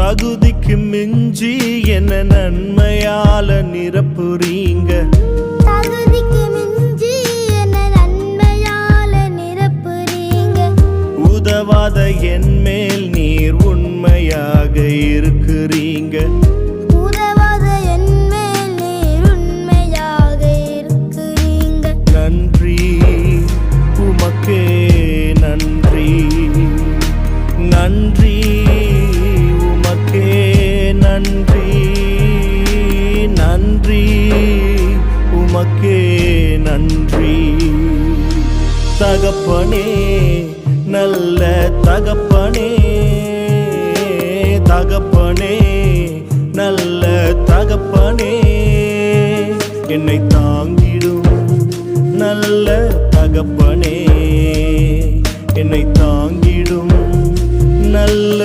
தகுதிக்கு மிஞ்சி என்ன நன்மையால நிரப்புறீங்க? தகுதிக்கு மிஞ்சி என்ன நன்மையால நிரப்புறீங்க? உதவாத என் மேல் நீர் உண்மையாக இருக்கிறீங்க. உதவாத என் மேல் நீர் உண்மையாக இருக்கிறீங்க. நன்றி உமக்கே நன்றி. நன்றி. உமக்கே நன்றி. தகப்பனே நல்ல தகப்பனே. தகப்பனே நல்ல தகப்பனே. என்னை தாங்கிடும் நல்ல தகப்பனே. என்னை தாங்கிடும் நல்ல